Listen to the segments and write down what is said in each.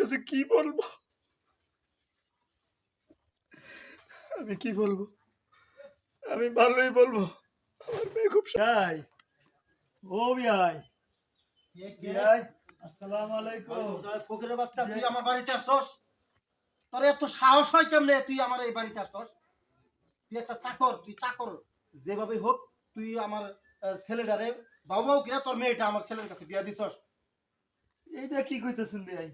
কাছে কি বলব? আমি কি বলব? আমি ভালোই বলব। আমার মেয়ে খুব ভাই ও ভাই ভাই আসসালামু আলাইকুম। ফকিরের বাচ্চা তুই আমার বাড়িতে আসছস? তোর এত সাহস হয় কেমনে? তুই আমার এই বাড়িতে আসছস? তুই একটা চাকর তুই চাকর। যেভাবে হোক তুই আমার ছেলেটারে বাবাও কিনা তোর মেয়েটা আমার ছেলের কাছে বিয়া দিছস। এইটা কি কইতেছেন ভাই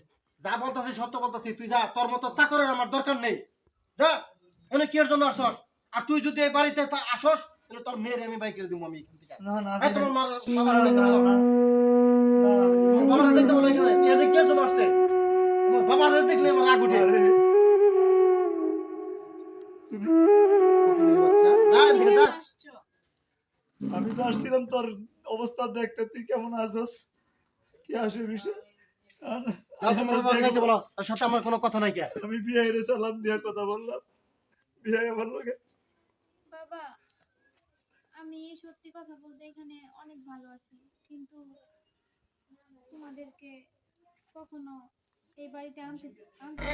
যা বলতাছি সত্য বলতাছি তুই যা তোর মতো চাকরের আমার দরকার নেই। যা এনে কি জন্য আসছস? আর তুই যদি এই বাড়িতে আসস তাহলে তোর মেয়ের আমি বাইক করে দিব আমি এখান থেকে। না না তোমার মার বাবার দেখতে না, না, বাবার দেখতে ভালো এখানে। এখানে কি জন্য আসছে? আমার বাবার দেখলে আমার রাগ উঠে। আরে, আমি তো আসছিলাম তোর অবস্থা দেখতে। তুই কেমন আছস? কি আসে বিষয়? তোমার বাবার যাইতে বলো ওর সাথে আমার কোনো কথা নাই কে? আমি বিয়ে সালাম দিয়া কথা বললাম। বিয়ে আমার বাবা আমি সত্যি কথা বলতে এখানে অনেক ভালো আছি কিন্তু তোমাদেরকে কখনো এই বাড়িতে আনতে আনতে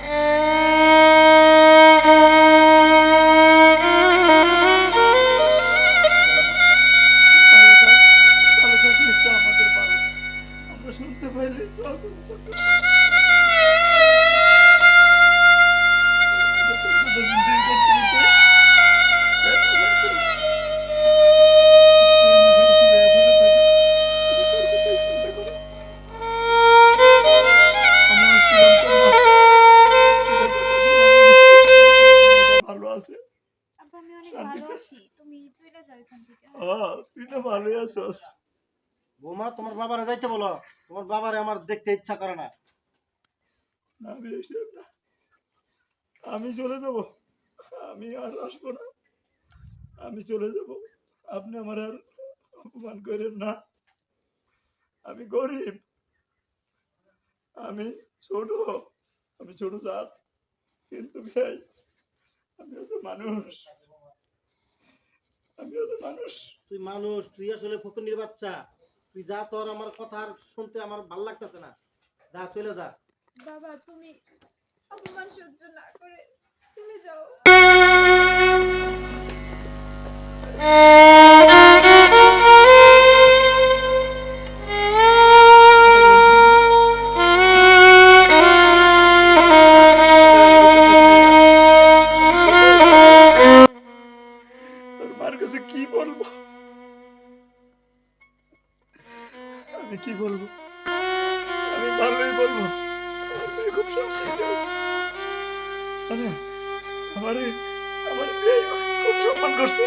আব্বা আমি অনেক ভালো আছি। তুমি চলে যাও এখান থেকে। ও তুই তো ভালোই আছস। বৌমা তোমার বাবারে যাইতে বলো। তোমার বাবারে আমার দেখতে ইচ্ছা করে না। না আমি আমি চলে যাব। আমি আর আসব না। আমি চলে যাব। আপনি আমার আর অপমান করেন না। আমি গরিব। আমি ছোট। আমি ছোট জাত। কিন্তু ভাই আমিও তো মানুষ। আমিও তো মানুষ। তুই মানুষ তুই আসলে ফকুনির বাচ্চা। তুই যা তোর আমার কথা আর শুনতে আমার ভালো লাগতেছে না। যা চলে যা। বাবা তুমি অপমান সহ্য না করে চলে যাও। আমি কি বলব? আমি ভালোই বলব। খুব আছে মানে আমার আমার খুব সম্মান করছে।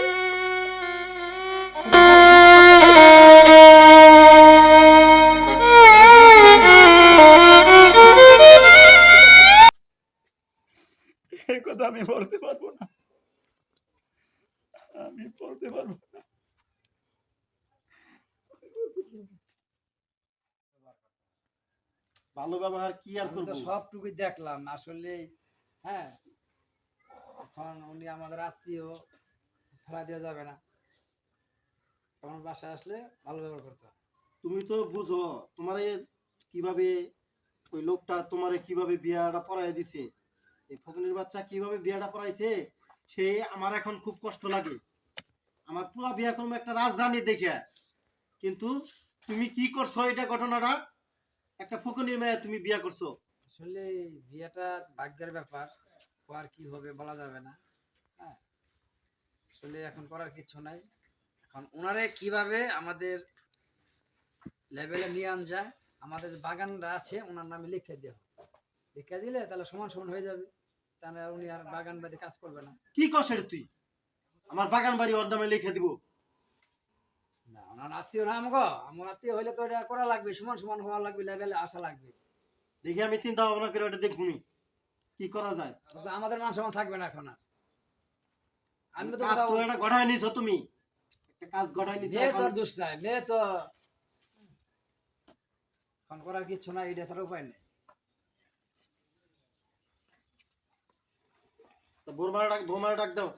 এই কথা আমি বলতে পারব না। আমি বলতে পারব না। ভালো ব্যবহার কি আর করব? সবটুকুই দেখলাম। আসলে হ্যাঁ এখন উনি আমাদের আত্মীয় ফেলা দেওয়া যাবে না। আমার বাসায় আসলে ভালো ব্যবহার করতে তুমি তো বুঝো তোমারে কীভাবে ওই লোকটা তোমারে কীভাবে বিয়াটা পড়াই দিছে? এই ফকুনির বাচ্চা কীভাবে বিয়াটা পড়াইছে সে আমার এখন খুব কষ্ট লাগে। আমার পুরা বিয়া করব একটা রাজধানী দেখে কিন্তু তুমি কি করছ এটা ঘটনাটা? একটা ফকুনির মেয়ে তুমি বিয়া করছ। আসলে বিয়েটা ভাগ্যের ব্যাপার আর কি হবে বলা যাবে না হ্যাঁ। আসলে এখন করার কিছু নাই। এখন ওনারে কীভাবে আমাদের লেভেলে নিয়ে আন যায় আমাদের যে বাগানটা আছে ওনার নামে লিখে দেওয়া লিখে দিলে তাহলে সমান সমান হয়ে যাবে তাহলে উনি আর বাগান বাদে কাজ করবে না। কি করছ এটা তুই? আমার বাগান বাড়ি ওর নামে লিখে দিব। না আত্মীয় না আমগো? আমার আত্মীয় হইলে তো এটা করা লাগবে সমান সমান হওয়া লাগবে লেভেলে আসা লাগবে। দেখি আমি চিন্তা ভাবনা করে ওটা দেখবনি কি করা যায়? আমাদের মান সমান থাকবে না এখন আর। আমি তো কাজ তো একটা গড়াই নিছো তুমি। একটা কাজ গড়াই নিছো মেয়ে তোর দোষ নাই মেয়ে তো এখন করার কিছু নাই এটা ছাড়া উপায় নেই। তা বোরমারা ডাক বোমারা ডাক দাও।